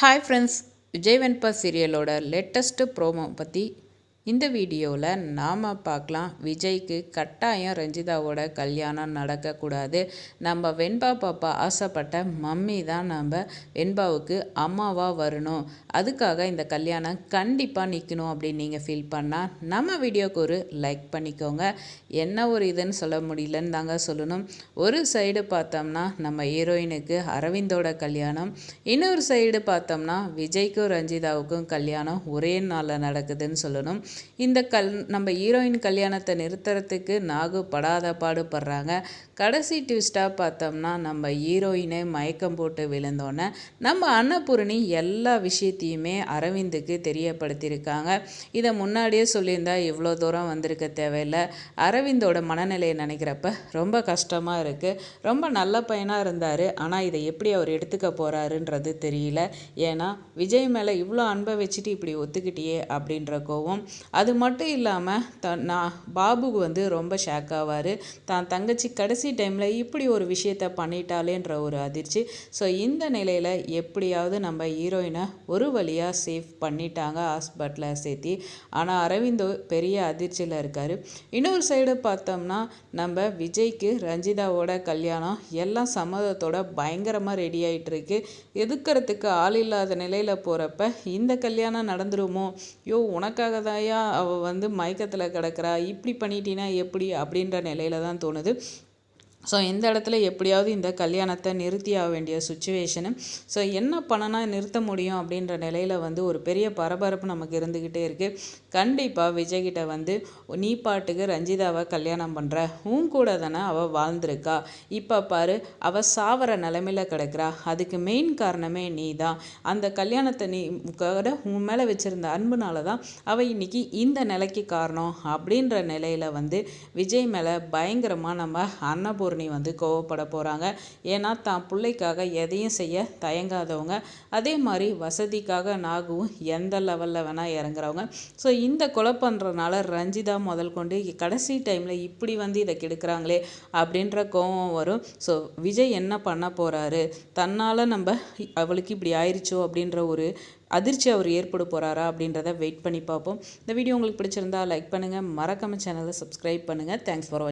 Hi friends Vijay Venba சீரியலோட latest promo பற்றி இந்த வீடியோவில் நாம் பார்க்கலாம் விஜய்க்கு கட்டாயம் ரஞ்சிதாவோட கல்யாணம் நடக்கக்கூடாது. நம்ம வெண்பா பாப்பா ஆசைப்பட்ட மம்மி தான் நம்ம வெண்பாவுக்கு அம்மாவாக வரணும். அதுக்காக இந்த கல்யாணம் கண்டிப்பாக நிற்கணும் அப்படின்னு நீங்கள் ஃபீல் பண்ணால் நம்ம வீடியோக்கு ஒரு லைக் பண்ணிக்கோங்க. என்ன ஒரு இதுன்னு சொல்ல முடியலன்னு தாங்க சொல்லணும். ஒரு சைடு பார்த்தோம்னா நம்ம ஹீரோயினுக்கு அரவிந்தோட கல்யாணம். இன்னொரு சைடு பார்த்தோம்னா விஜய்க்கும் ரஞ்சிதாவுக்கும் கல்யாணம் ஒரே நாளில் நடக்குதுன்னு சொல்லணும். இந்த கல் நம்ம ஹீரோயின் கல்யாணத்தை நிறுத்துறதுக்கு நாகு படாத பாடுபடுறாங்க. கடைசி ட்விஸ்ட்டாக பார்த்தோம்னா நம்ம ஹீரோயினை மயக்கம் போட்டு விழுந்தோன்னே நம்ம அன்னபூரணி எல்லா விஷயத்தையுமே அரவிந்துக்கு தெரியப்படுத்தியிருக்காங்க. இதை முன்னாடியே சொல்லியிருந்தா இவ்வளோ தூரம் வந்திருக்க தேவையில்லை. அரவிந்தோட மனநிலையை நினைக்கிறப்ப ரொம்ப கஷ்டமாக இருக்குது ரொம்ப நல்ல பையனாக இருந்தார். ஆனால் இதை எப்படி அவர் எடுத்துக்க போகிறாருன்றது தெரியல. ஏன்னா விஜய் மேலே இவ்வளோ அன்பை வச்சுட்டு இப்படி ஒத்துக்கிட்டியே அப்படின்ற கோவம் அது மட்டும் இல்லாமல் த நான் பாபுக்கு வந்து ரொம்ப ஷாக் ஆவார். தான் தங்கச்சி கடைசி டைமில் இப்படி ஒரு விஷயத்த பண்ணிட்டாலேன்ற ஒரு அதிர்ச்சி. ஸோ இந்த நிலையில் எப்படியாவது நம்ம ஹீரோயினை ஒரு வழியாக சேஃப் பண்ணிட்டாங்க ஹாஸ்பிட்டலில் சேர்த்தி. ஆனால் அரவிந்த் பெரிய அதிர்ச்சியில் இருக்கார். இன்னொரு சைடு பார்த்தோம்னா நம்ம விஜய்க்கு ரஞ்சிதாவோட கல்யாணம் எல்லாம் சம்மதத்தோட பயங்கரமாக ரெடி ஆகிட்டு இருக்கு. எதுக்கிறதுக்கு ஆள் இல்லாத நிலையில் போகிறப்ப இந்த கல்யாணம் நடந்துருமோ? யோ உனக்காக தான் தாயா அவள் வந்து மயக்கத்தில் கிடக்கிறா? இப்படி பண்ணிட்டீன்னா எப்படி? அப்படின்ற நிலையில தான் தோணுது. ஸோ இந்த இடத்துல எப்படியாவது இந்த கல்யாணத்தை நிறுத்தி ஆக வேண்டிய சுச்சுவேஷனு ஸோ என்ன பண்ணனா நிறுத்த முடியும் அப்படின்ற நிலையில் வந்து ஒரு பெரிய பரபரப்பு நமக்கு இருந்துக்கிட்டே இருக்குது கண்டிப்பாக விஜய்கிட்ட வந்து நீ பாட்டுக்கு ரஞ்சிதாவை கல்யாணம் பண்ணுற உன் கூட தானே அவள் வாழ்ந்திருக்கா. இப்போ பாரு அவள் சாவர நிலமையில் கிடக்கிறா. அதுக்கு மெயின் காரணமே நீ தான். அந்த கல்யாணத்தை நீ கூட உன் மேலே வச்சுருந்த அன்புனால தான் அவள் இன்றைக்கி இந்த நிலைக்கு காரணம். அப்படின்ற நிலையில் வந்து விஜய் மேலே பயங்கரமாக நம்ம அன்னபூர் பூர்ணி வந்து கோவப்பட போகிறாங்க ஏன்னா தான் பிள்ளைக்காக எதையும் செய்ய தயங்காதவங்க. அதே மாதிரி வசதிக்காக நாகுவும் எந்த லெவலில் வேணால் இறங்குறவங்க. ஸோ இந்த கொலை பண்ணுறதுனால ரஞ்சிதா முதல் கொண்டு கடைசி டைமில் இப்படி வந்து இதை கெடுக்கிறாங்களே அப்படின்ற கோவம் வரும். ஸோ விஜய் என்ன பண்ண போகிறாரு தன்னால் நம்ம அவளுக்கு இப்படி ஆயிடுச்சோ அப்படின்ற ஒரு அதிர்ச்சி அவர் ஏற்பட போகிறாரா அப்படின்றத வெயிட் பண்ணி பார்ப்போம். இந்த வீடியோ உங்களுக்கு பிடிச்சிருந்தா லைக் பண்ணுங்கள் மறக்காம சேனலை சப்ஸ்கிரைப் பண்ணுங்கள் தேங்க்ஸ் ஃபார்